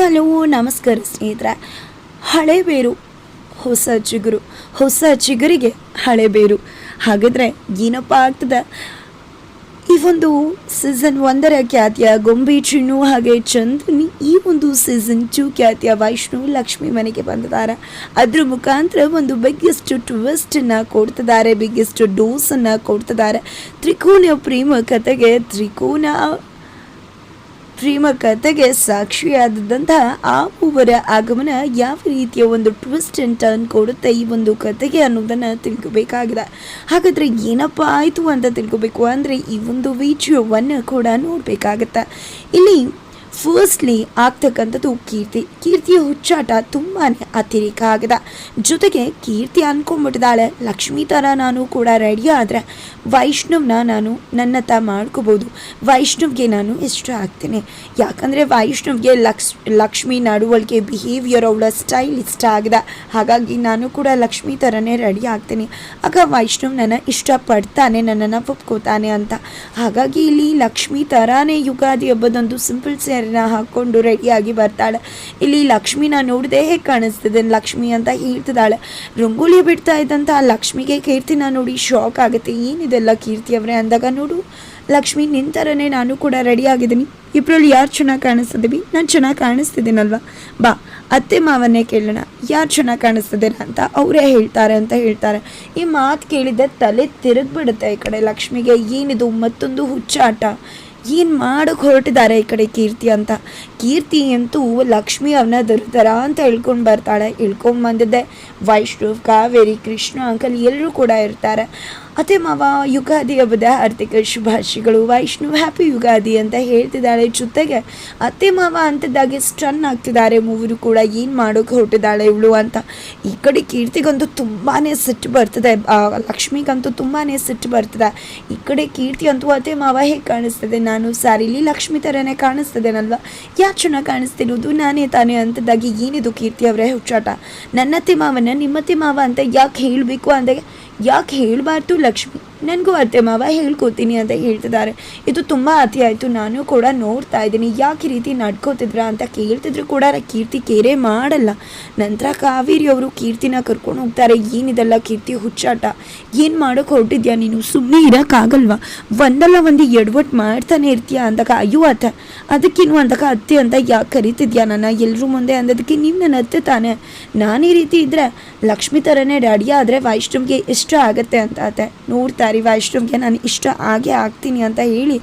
Hello ನಮಸ್ಕಾರ ಸ್ನೇಹಿತರೆ. ಹಳೆ ಬೇರು, ಹೊಸ ಚಿಗುರು, ಹೊಸ ಚಿಗುರಿಗೆ ಹಳೆ ಬೇರು. ಹಾಗಾದರೆ ಏನಪ್ಪ ಆಗ್ತದೆ ಈ ಒಂದು ಸೀಸನ್ ಒಂದರ ಖ್ಯಾತಿಯ ಗೊಂಬೆ ಚಿಣ್ಣು ಹಾಗೆ ಚಂದ್ರನಿ ಈ ಒಂದು ಸೀಸನ್ ಟು ಖ್ಯಾತಿಯ ವೈಷ್ಣು ಲಕ್ಷ್ಮಿ ಮನೆಗೆ ಬಂದಿದ್ದಾರೆ. ಅದ್ರ ಮುಖಾಂತರ ಒಂದು ಬಿಗ್ಗೆಸ್ಟ್ ಟ್ವಿಸ್ಟನ್ನು ಕೊಡ್ತಿದ್ದಾರೆ ಬಿಗ್ಗೆಸ್ಟ್ ಡೋಸನ್ನು ಕೊಡ್ತಿದ್ದಾರೆ. ತ್ರಿಕೋನ ಪ್ರೇಮ ಕತೆಗೆ ತ್ರಿಕೋನ ಪ್ರೇಮ ಕಥೆಗೆ ಸಾಕ್ಷಿಯಾದಂತಹ ಆ ಮೂವರ ಆಗಮನ ಯಾವ ರೀತಿಯ ಒಂದು ಟ್ವಿಸ್ಟ್ ಅಂಡ್ ಟರ್ನ್ ಕೊಡುತ್ತೆ ಈ ಒಂದು ಕತೆಗೆ ಅನ್ನೋದನ್ನು ತಿಳ್ಕೋಬೇಕಾಗಿದೆ. ಹಾಗಾದರೆ ಏನಪ್ಪ ಆಯಿತು ಅಂತ ತಿಳ್ಕೊಬೇಕು ಅಂದರೆ ಈ ಒಂದು ವಿಡಿಯೋವನ್ನು ಕೂಡ ನೋಡಬೇಕಾಗತ್ತೆ. ಇಲ್ಲಿ ಫಸ್ಟ್ಲಿ ಆಗ್ತಕ್ಕಂಥದ್ದು ಕೀರ್ತಿ. ಕೀರ್ತಿಯ ಹುಚ್ಚಾಟ ತುಂಬಾ ಅತಿರೇಕ ಆಗಿದೆ. ಜೊತೆಗೆ ಕೀರ್ತಿ ಅನ್ಕೊಂಡ್ಬಿಟ್ಟಿದ್ದಾಳೆ. ಲಕ್ಷ್ಮಿ ಥರ ನಾನು ಕೂಡ ರೆಡಿ ಆದರೆ ವೈಷ್ಣವ್ನ ನಾನು ನನ್ನತ್ತ ಮಾಡ್ಕೋಬೋದು. ವೈಷ್ಣವ್ಗೆ ನಾನು ಇಷ್ಟ ಆಗ್ತೇನೆ. ಯಾಕಂದರೆ ವೈಷ್ಣವ್ಗೆ ಲಕ್ಷ್ ಲಕ್ಷ್ಮಿ ನಡವಳಿಕೆ ಬಿಹೇವಿಯರ್ ಅವಳ ಸ್ಟೈಲ್ ಇಷ್ಟ ಆಗಿದೆ. ಹಾಗಾಗಿ ನಾನು ಕೂಡ ಲಕ್ಷ್ಮಿ ಥರನೇ ರೆಡಿ ಆಗ್ತೇನೆ. ಆಗ ವೈಷ್ಣವ್ ನನ್ನ ಇಷ್ಟಪಡ್ತಾನೆ, ನನ್ನನ್ನು ಒಪ್ಕೋತಾನೆ ಅಂತ. ಹಾಗಾಗಿ ಇಲ್ಲಿ ಲಕ್ಷ್ಮಿ ಥರನೇ ಯುಗಾದಿ ಹಬ್ಬದಂದು ಸಿಂಪಲ್ ಸ್ಯಾರಿನ ಹಾಕ್ಕೊಂಡು ರೆಡಿಯಾಗಿ ಬರ್ತಾಳೆ. ಇಲ್ಲಿ ಲಕ್ಷ್ಮಿನ ನೋಡದೆ ಹೇಗೆ ಕಾಣಿಸ್ತಿದೆ? ಲಕ್ಷ್ಮಿ ಅಂತ ಹೇಳ್ತಿದ್ದಾಳೆ. ರಂಗೋಲಿ ಬಿಡ್ತಾ ಇದ್ದಂಥ ಲಕ್ಷ್ಮಿಗೆ ಕೀರ್ತಿನ ನೋಡಿ ಶಾಕ್ ಆಗುತ್ತೆ. ಏನಿದೆಲ್ಲ ಕೀರ್ತಿ ಅವರೇ ಅಂದಾಗ ನೋಡು. ಲಕ್ಷ್ಮಿ ನಿನ್ನ ಥರನೇ ನಾನು ಕೂಡ ರೆಡಿಯಾಗಿದ್ದೀನಿ. ಇಬ್ಬರಲ್ಲಿ ಯಾರು ಚೆನ್ನಾಗಿ ಕಾಣಿಸ್ತಿದ್ದೀವಿ? ನಾನು ಚೆನ್ನಾಗಿ ಕಾಣಿಸ್ತಿದ್ದೀನಲ್ವಾ? ಬಾ, ಅತ್ತೆ ಮಾವನ್ನೇ ಕೇಳೋಣ. ಯಾರು ಚೆನ್ನಾಗಿ ಕಾಣಿಸ್ತಿದ್ದೀರ ಅಂತ ಅವರೇ ಹೇಳ್ತಾರೆ ಅಂತ ಹೇಳ್ತಾರೆ. ಈ ಮಾತು ಕೇಳಿದ್ದೆ ತಲೆ ತಿರುಗ್ಬಿಡುತ್ತೆ ಈ ಕಡೆ ಲಕ್ಷ್ಮಿಗೆ. ಏನಿದು ಮತ್ತೊಂದು ಹುಚ್ಚಾಟ? ಏನು ಮಾಡೋಕೆ ಹೊರಟಿದ್ದಾರೆ ಈ ಕಡೆ ಕೀರ್ತಿ ಅಂತ. ಕೀರ್ತಿ ಅಂತೂ ಲಕ್ಷ್ಮಿ ಅವನ ದುರ್ತರ ಅಂತ ಹೇಳ್ಕೊಂಡು ಬರ್ತಾಳೆ. ಇಳ್ಕೊಂಡು ಬಂದಿದ್ದೆ. ವೈಷ್ಣವ್, ಕಾವೇರಿ, ಕೃಷ್ಣ ಅಂಕಲ್ ಎಲ್ಲರೂ ಕೂಡ ಇರ್ತಾರೆ. ಅತ್ತೆ ಮಾವ, ಯುಗಾದಿ ಹಬ್ಬದ ಹಾರ್ದಿಕ ಶುಭಾಶಯಗಳು. ವೈಷ್ಣವ್ ಹ್ಯಾಪಿ ಯುಗಾದಿ ಅಂತ ಹೇಳ್ತಿದ್ದಾಳೆ ಜೊತೆಗೆ ಅತ್ತೆ ಮಾವ ಅಂತಿದ್ದಾಗೆ ಸ್ಟನ್ ಆಗ್ತಿದ್ದಾರೆ ಮೂವರು ಕೂಡ ಏನು ಮಾಡೋಕೆ ಹೊರಟಿದ್ದಾಳೆ ಇವಳು ಅಂತ. ಈ ಕಡೆ ಕೀರ್ತಿಗಂತೂ ತುಂಬಾ ಸಿಟ್ಟು ಬರ್ತದೆ. ಲಕ್ಷ್ಮಿಗಂತೂ ತುಂಬಾ ಸಿಟ್ಟು ಬರ್ತದೆ. ಈ ಕಡೆ ಕೀರ್ತಿ ಅಂತೂ ಅತ್ತೆ ಮಾವ ಹೇಗೆ ಕಾಣಿಸ್ತದೆ. ನಾನು ಸಾರಿಲಿ ಲಕ್ಷ್ಮಿ ಥರನೇ ಕಾಣಿಸ್ತದೇನಲ್ವಾ? ಯಾಕೆ ಚೆನ್ನಾಗಿ ಕಾಣಿಸ್ತಿರೋದು ನಾನೇ ತಾನೇ ಅಂತದಾಗಿ ಏನಿದು ಕೀರ್ತಿ ಅವರೇ ಹುಚ್ಚಾಟ? ನನ್ನತ್ತೆ ಮಾವನ ನಿಮ್ಮತ್ತೆ ಮಾವ ಅಂತ ಯಾಕೆ ಹೇಳಬೇಕು ಅಂದಾಗ ಯಾಕೆ ಹೇಳಬಾರ್ದು ಲಕ್ಷ್ಮಿ ನನಗೂ ಅತ್ತೆ ಮಾವ ಹೇಳ್ಕೊತೀನಿ ಅಂತ ಹೇಳ್ತಿದ್ದಾರೆ. ಇದು ತುಂಬ ಅತಿ ಆಯಿತು. ನಾನು ಕೂಡ ನೋಡ್ತಾ ಇದ್ದೀನಿ. ಯಾಕೆ ರೀತಿ ನಡ್ಕೋತಿದ್ರ ಅಂತ ಕೇಳ್ತಿದ್ರು ಕೂಡ ಕೀರ್ತಿ ಕೇರೆ ಮಾಡಲ್ಲ. ನಂತರ ಕಾವೇರಿ ಅವರು ಕೀರ್ತಿನ ಕರ್ಕೊಂಡು ಹೋಗ್ತಾರೆ. ಏನಿದೆಲ್ಲ ಕೀರ್ತಿ ಹುಚ್ಚಾಟ? ಏನು ಮಾಡೋಕೆ ಹೊರಟಿದ್ಯಾ ನೀನು? ಸುಮ್ಮನೆ ಇರೋಕ್ಕಾಗಲ್ವಾ? ಒಂದಲ್ಲ ಒಂದು ಎಡವಟ್ಟು ಮಾಡ್ತಾನೆ ಇರ್ತೀಯ ಅಂದಾಗ, ಅಯ್ಯೋ ಅತ್ತೆ ಅದಕ್ಕಿನ್ನು ಅಂದಾಗ ಅತ್ತೆ ಅಂತ ಯಾಕೆ ಕರಿತಿದ್ಯಾ ನನ್ನ? ಎಲ್ಲರೂ ಮುಂದೆ ಅಂದದಕ್ಕೆ ನೀವು ನನ್ನ ಅತ್ತೆ ತಾನೆ. ನಾನು ಈ ರೀತಿ ಇದ್ದರೆ ಲಕ್ಷ್ಮಿ ಥರನೇ ಡ್ಯಾಡಿಯಾದರೆ ಆದರೆ ವೈಷ್ಣವ್ಗೆ ಎಷ್ಟು ಆಗುತ್ತೆ ಅಂತ ಅತ್ತೆ. ನೋಡ್ತಾರೆ ವೈಷ್ಣವ್ಗೆ ನಾನು ಇಷ್ಟ ಆಗೇ ಆಗ್ತೀನಿ ಅಂತ ಹೇಳಿ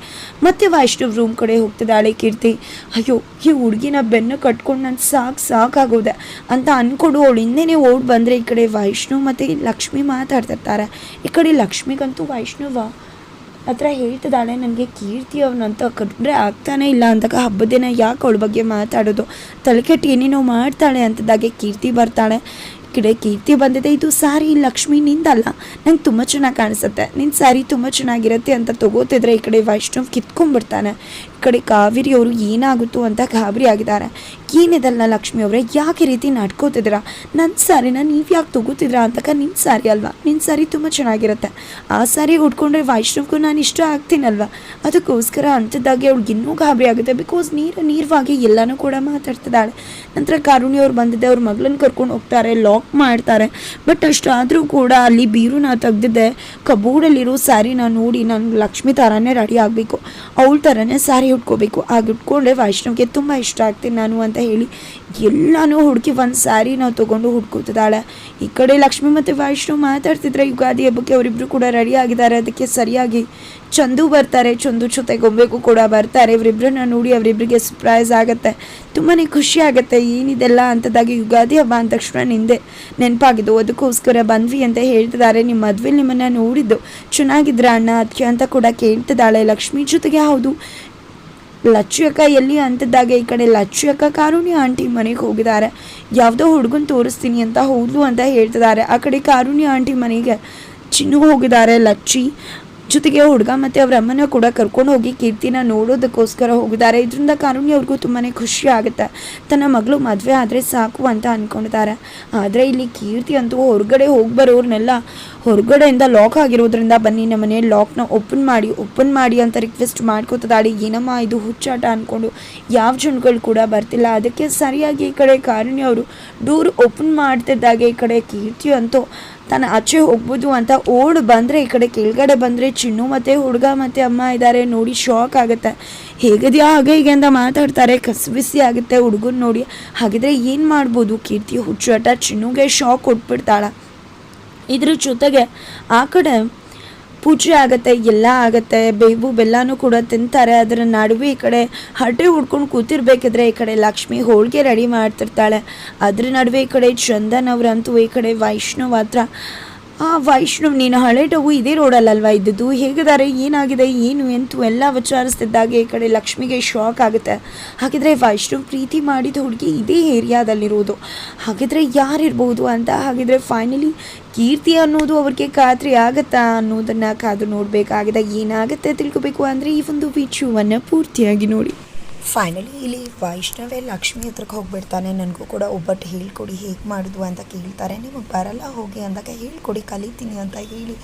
ಮತ್ತೆ ವೈಷ್ಣವ್ ರೂಮ್ ಕಡೆ ಹೋಗ್ತಿದ್ದಾಳೆ ಕೀರ್ತಿ. ಅಯ್ಯೋ, ಈ ಹುಡುಗಿನ ಬೆನ್ನು ಕಟ್ಕೊಂಡು ನಾನು ಸಾಕು ಸಾಕಾಗೋದೆ ಅಂತ ಅಂದ್ಕೊಂಡು ಅವಳು ಹಿಂದೆನೆ ಓಡ್ ಬಂದರೆ ಈ ಕಡೆ ವೈಷ್ಣವ್ ಮತ್ತು ಲಕ್ಷ್ಮಿ ಮಾತಾಡ್ತಿರ್ತಾರೆ. ಈ ಕಡೆ ಲಕ್ಷ್ಮಿಗಂತೂ ವೈಷ್ಣವ ಹತ್ರ ಹೇಳ್ತಿದ್ದಾಳೆ, ನನಗೆ ಕೀರ್ತಿ ಅವನಂತ ಕಟ್ಟರೆ ಆಗ್ತಾನೆ ಇಲ್ಲ ಅಂದಾಗ ಹಬ್ಬದ ದಿನ ಯಾಕೆ ಅವಳ ಬಗ್ಗೆ ಮಾತಾಡೋದು? ತಲೆಕೆಟ್ಟು ಏನೇನೋ ಮಾಡ್ತಾಳೆ ಅಂತದಾಗೆ ಕೀರ್ತಿ ಬರ್ತಾಳೆ. ಕಡೆ ಕೀರ್ತಿ ಬಂದಿದೆ. ಇದು ಸಾರಿ ಲಕ್ಷ್ಮಿ ನಿಂದಲ್ಲ ನಂಗೆ ತುಂಬ ಚೆನ್ನಾಗಿ ಕಾಣಿಸುತ್ತೆ. ನಿನ್ನ ಸ್ಯಾರಿ ತುಂಬ ಚೆನ್ನಾಗಿರುತ್ತೆ ಅಂತ ತಗೋತಿದ್ರೆ ಈ ಕಡೆ ವೈಷ್ಣವ್ ಕಿತ್ಕೊಂಡ್ಬಿಡ್ತಾನೆ. ಕಡೆ ಕಾವೇರಿ ಅವರು ಏನಾಗುತ್ತೋ ಅಂತ ಗಾಬರಿ ಆಗಿದ್ದಾರೆ. ಏನಿದಲ್ಲ ಲಕ್ಷ್ಮಿ ಅವರೇ, ಯಾಕೆ ರೀತಿ ನಡ್ಕೋತಿದ್ದೀರಾ? ನನ್ನ ಸಾರಿನ ನೀವು ಯಾಕೆ ತಗೋತಿದ್ರಾ ಅಂತಕ ನಿನ್ನ ಸಾರಿ ಅಲ್ವಾ? ನಿನ್ನ ಸಾರಿ ತುಂಬ ಚೆನ್ನಾಗಿರುತ್ತೆ. ಆ ಸಾರಿ ಉಟ್ಕೊಂಡ್ರೆ ವೈಷ್ಣವ್ಗೂ ನಾನು ಇಷ್ಟ ಆಗ್ತೀನಲ್ವಾ? ಅದಕ್ಕೋಸ್ಕರ ಅಂಥದ್ದಾಗಿ ಅವ್ಳಿಗೆ ಇನ್ನೂ ಗಾಬರಿ ಆಗುತ್ತೆ. ಬಿಕಾಸ್ ನೀರು, ನೀರ್ವಾಗಿ ಎಲ್ಲನೂ ಕೂಡ ಮಾತಾಡ್ತಿದ್ದಾಳೆ. ನಂತರ ಕಾರುಣಿ ಅವ್ರು ಬಂದಿದ್ದೆ ಅವ್ರ ಮಗಳನ್ನ ಕರ್ಕೊಂಡು ಹೋಗ್ತಾರೆ ಲಾಕ್ ಮಾಡ್ತಾರೆ. ಬಟ್ ಅಷ್ಟಾದರೂ ಕೂಡ ಅಲ್ಲಿ ಬೀರುನ ತೆಗ್ದಿದ್ದೆ ಕಬೋರ್ಡಲ್ಲಿರೋ ಸ್ಯಾರಿನ ನೋಡಿ ನಾನು ಲಕ್ಷ್ಮಿ ಥರನೇ ರೆಡಿ ಆಗಬೇಕು. ಅವಳ ಥರನೇ ಸ್ಯಾರಿ ಉಟ್ಕೋಬೇಕು. ಆಗ ಉಟ್ಕೊಂಡ್ರೆ ವೈಷ್ಣವ್ಗೆ ತುಂಬ ಇಷ್ಟ ಆಗ್ತೀನಿ ನಾನು ಅಂತ ಹೇಳಿ ಎಲ್ಲನೂ ಹುಡುಕಿ ಒಂದು ಸಾರಿ ನಾವು ತೊಗೊಂಡು ಹುಡ್ಕೋತಿದ್ದಾಳೆ. ಈ ಕಡೆ ಲಕ್ಷ್ಮಿ ಮತ್ತು ವೈಷ್ಣವ್ ಮಾತಾಡ್ತಿದ್ರೆ ಯುಗಾದಿ ಹಬ್ಬಕ್ಕೆ ಅವರಿಬ್ಬರು ಕೂಡ ರೆಡಿ ಆಗಿದ್ದಾರೆ. ಅದಕ್ಕೆ ಸರಿಯಾಗಿ ಚಂದು ಬರ್ತಾರೆ. ಚಂದು ಜೊತೆ ಗೊಂಬೆಗೂ ಕೂಡ ಬರ್ತಾರೆ. ಇವರಿಬ್ಬರನ್ನ ನೋಡಿ ಅವರಿಬ್ಬರಿಗೆ ಸರ್ಪ್ರೈಸ್ ಆಗುತ್ತೆ. ತುಂಬಾ ಖುಷಿ ಆಗುತ್ತೆ. ಏನಿದೆಲ್ಲ ಅಂತದಾಗಿ ಯುಗಾದಿ ಹಬ್ಬ ಅಂದ ತಕ್ಷಣ ನಿಂದೆ ನೆನಪಾಗಿದ್ದು. ಅದಕ್ಕೋಸ್ಕರ ಬಂದ್ವಿ ಅಂತ ಹೇಳ್ತಿದ್ದಾರೆ. ನಿಮ್ಮ ಮದುವೆ ನಿಮ್ಮನ್ನು ನೋಡಿದ್ದು ಚೆನ್ನಾಗಿದ್ರ ಅಣ್ಣ? ಅದಕ್ಕೆ ಅಂತ ಕೂಡ ಕೇಳ್ತಿದ್ದಾಳೆ. ಲಕ್ಷ್ಮಿ ಜೊತೆಗೆ ಹೌದು. ಅಕ್ಕ ಎಲ್ಲಿ ಅಂತದ್ದಾಗೆ? ಈ ಕಡೆ ಲಚ್ಚು ಅಕ್ಕ ಕಾರುಣ್ಯ ಆಂಟಿ ಮನೆಗೆ ಹೋಗಿದ್ದಾರೆ. ಯಾವುದೋ ಹುಡುಗನ್ ತೋರಿಸ್ತೀನಿ ಅಂತ ಹೋದ್ಲು ಅಂತ ಹೇಳ್ತಿದ್ದಾರೆ. ಆ ಕಡೆ ಕಾರುಣ್ಯ ಆಂಟಿ ಮನೆಗೆ ಚಿನ್ನು ಹೋಗಿದ್ದಾರೆ, ಲಚ್ಚಿ. ಜೊತೆಗೆ ಹುಡುಗ ಮತ್ತು ಅವರ ಅಮ್ಮನ ಕೂಡ ಕರ್ಕೊಂಡು ಹೋಗಿ ಕೀರ್ತಿನ ನೋಡೋದಕ್ಕೋಸ್ಕರ ಹೋಗಿದ್ದಾರೆ. ಇದರಿಂದ ಕಾರುಣ್ಯ ಅವ್ರಿಗೂ ತುಂಬಾ ಖುಷಿ ಆಗುತ್ತೆ. ತನ್ನ ಮಗಳು ಮದುವೆ ಆದರೆ ಸಾಕು ಅಂತ ಅಂದ್ಕೊಂಡಿದ್ದಾರೆ ಆದರೆ ಇಲ್ಲಿ ಕೀರ್ತಿ ಅಂತೂ ಹೊರಗಡೆ ಹೋಗಿ ಬರೋರ್ನೆಲ್ಲ ಹೊರಗಡೆಯಿಂದ ಲಾಕ್ ಆಗಿರೋದ್ರಿಂದ ಬನ್ನಿ, ನಮ್ಮ ಮನೆ ಲಾಕ್ನ ಓಪನ್ ಮಾಡಿ ಓಪನ್ ಮಾಡಿ ಅಂತ ರಿಕ್ವೆಸ್ಟ್ ಮಾಡ್ಕೋತದಾಳಿ. ಏನಮ್ಮ ಇದು ಹುಚ್ಚಾಟ ಅಂದ್ಕೊಂಡು ಯಾವ ಜನಗಳು ಕೂಡ ಬರ್ತಿಲ್ಲ. ಅದಕ್ಕೆ ಸರಿಯಾಗಿ ಈ ಕಡೆ ಕಾರುಣ್ಯ ಅವರು ಡೋರ್ ಓಪನ್ ಮಾಡ್ತಿದ್ದಾಗೆ, ಈ ಕಡೆ ಕೀರ್ತಿ ಅಂತೂ ತಾನು ಆಚೆ ಹೋಗ್ಬೋದು ಅಂತ ಓಡ್ ಬಂದರೆ, ಈ ಕಡೆ ಕೆಳಗಡೆ ಬಂದರೆ ಚಿನ್ನು ಮತ್ತು ಹುಡುಗ ಮತ್ತು ಅಮ್ಮ ಇದ್ದಾರೆ. ನೋಡಿ ಶಾಕ್ ಆಗುತ್ತೆ. ಹೇಗಿದೆಯಾ ಹಾಗೆ ಹೀಗೆ ಅಂತ ಮಾತಾಡ್ತಾರೆ. ಕಸಬಿಸಿ ಆಗುತ್ತೆ ಹುಡುಗನ ನೋಡಿ. ಹಾಗಿದ್ರೆ ಏನು ಮಾಡ್ಬೋದು? ಕೀರ್ತಿ ಹುಚ್ಚಾಟ, ಚಿನ್ನುಗೆ ಶಾಕ್ ಕೊಟ್ಬಿಡ್ತಾಳ. ಇದ್ರ ಜೊತೆಗೆ ಆ ಕಡೆ ಪೂಜೆ ಆಗುತ್ತೆ, ಎಲ್ಲ ಆಗುತ್ತೆ, ಬೇವು ಬೆಲ್ಲನೂ ಕೂಡ ತಿಂತಾರೆ. ಅದರ ನಡುವೆ ಈ ಕಡೆ ಹರಟೆ ಹುಡ್ಕೊಂಡು ಕೂತಿರ್ಬೇಕಿದ್ರೆ ಈ ಕಡೆ ಲಕ್ಷ್ಮಿ ಹೋಳಿಗೆ ರೆಡಿ ಮಾಡ್ತಿರ್ತಾಳೆ. ಅದ್ರ ನಡುವೆ ಈ ಕಡೆ ಚಂದನ್ ಅವರಂತೂ ಈ ಕಡೆ ವೈಷ್ಣವ್ ಹತ್ರ ಆ, ವೈಷ್ಣವ್, ನೀನು ಹಳೆ ಟವು ಇದೇ ರೋಡಲ್ಲಲ್ವಾ ಇದ್ದದ್ದು? ಹೇಗಿದ್ದಾರೆ? ಏನಾಗಿದೆ? ಏನು ಎಂತು? ಎಲ್ಲ ವಿಚಾರಿಸ್ತಿದ್ದಾಗ ಈ ಕಡೆ ಲಕ್ಷ್ಮಿಗೆ ಶಾಕ್ ಆಗುತ್ತೆ. ಹಾಗಿದ್ರೆ ವೈಷ್ಣವ್ ಪ್ರೀತಿ ಮಾಡಿದ ಹುಡುಗಿ ಇದೇ ಏರಿಯಾದಲ್ಲಿರೋದು ಹಾಗಿದ್ರೆ ಯಾರಿರ್ಬೋದು ಅಂತ? ಹಾಗಿದ್ರೆ ಫೈನಲಿ ಕೀರ್ತಿ ಅನ್ನೋದು ಅವ್ರಿಗೆ ಖಾತ್ರಿ ಆಗುತ್ತಾ ಅನ್ನೋದನ್ನು ಕಾದು ನೋಡಬೇಕಾಗಿದೆ. ಏನಾಗುತ್ತೆ ತಿಳ್ಕೊಬೇಕು ಅಂದರೆ ಈ ಒಂದು ವಿಷಯವನ್ನು ಪೂರ್ತಿಯಾಗಿ ನೋಡಿ. ಫೈನಲಿ ಇಲ್ಲಿ ವೈಷ್ಣವೇ ಲಕ್ಷ್ಮಿ ಹತ್ರಕ್ಕೆ ಹೋಗ್ಬಿಡ್ತಾನೆ. ನನಗೂ ಕೂಡ ಒಬ್ಬಟ್ಟು ಹೇಳ್ಕೊಡಿ, ಹೇಗೆ ಮಾಡಿದ್ವು ಅಂತ ಕೇಳ್ತಾರೆ. ನಿಮಗೆ ಬರಲ್ಲ ಹೋಗಿ ಅಂದಾಗ ಹೇಳ್ಕೊಡಿ, ಕಲಿತೀನಿ ಅಂತ ಹೇಳಿ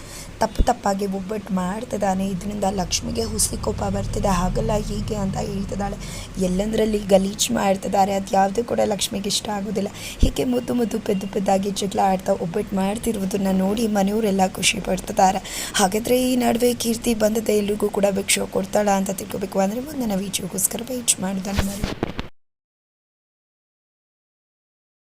ತಪ್ಪು ತಪ್ಪಾಗಿ ಒಬ್ಬಟ್ಟು ಮಾಡ್ತಿದ್ದಾನೆ. ಇದರಿಂದ ಲಕ್ಷ್ಮಿಗೆ ಹುಸಿ ಕೋಪ ಬರ್ತಿದೆ. ಹಾಗಲ್ಲ, ಹೀಗೆ ಅಂತ ಹೇಳ್ತಿದ್ದಾಳೆ. ಎಲ್ಲಂದರಲ್ಲಿ ಗಲೀಜು ಮಾಡ್ತಿದ್ದಾರೆ. ಅದು ಯಾವುದೂ ಕೂಡ ಲಕ್ಷ್ಮಿಗೆ ಇಷ್ಟ ಆಗೋದಿಲ್ಲ. ಹೀಗೆ ಮುದ್ದು ಮುದ್ದು ಪೆದ್ದು ಪೆದ್ದಾಗಿ ಜಗಳ ಆಡ್ತಾ ಒಬ್ಬಟ್ಟು ಮಾಡ್ತಿರುವುದನ್ನು ನೋಡಿ ಮನೆಯವರೆಲ್ಲ ಖುಷಿ ಪಡ್ತಿದ್ದಾರೆ. ಹಾಗಾದರೆ ಈ ನಡುವೆ ಕೀರ್ತಿ ಬಂದದ ಎಲ್ರಿಗೂ ಕೂಡ ಭಿಕ್ಷೆ ಕೊಡ್ತಾಳ ಅಂತ ತಿಳ್ಕೊಬೇಕು. ಅಂದರೆ ಮುಂದಿನ ವೀಡಿಯೋಗೋಸ್ಕರ ವೇಟ್ చేయొచ్చు మరి మరి